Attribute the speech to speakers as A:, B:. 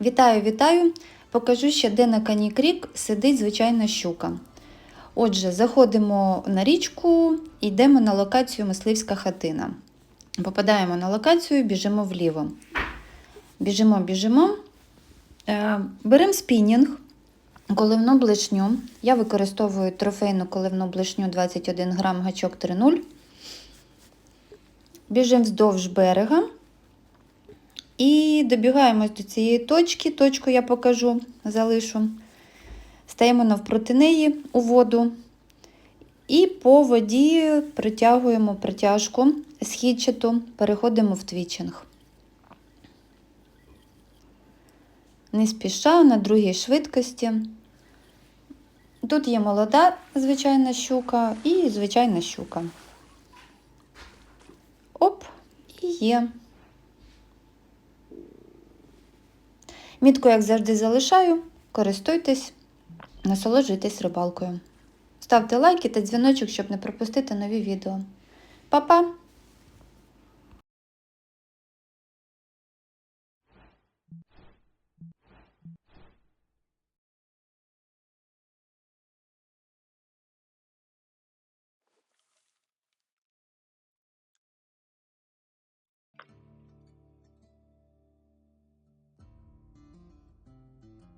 A: Вітаю, вітаю! Покажу ще, де на кані крік сидить звичайна щука. Отже, заходимо на річку і йдемо на локацію мисливська хатина. Попадаємо на локацію, біжимо вліво. Біжимо, біжимо. Е, Беремо спінінг, коливну блишню. Я використовую трофейну коливну блишню 21 грам гачок 3,0. Біжимо вздовж берега. І добігаємо до цієї точки, точку я покажу, залишу. Стаємо навпроти неї у воду. І по воді притягуємо притяжку східчату, переходимо в твічинг. Не спіша на другій швидкості. Тут є молода звичайна щука і звичайна щука. Оп, і є. Мітку, як завжди, залишаю. Користуйтесь, насолоджуйтесь рибалкою. Ставте лайки та дзвіночок, щоб не пропустити нові відео. Па-па!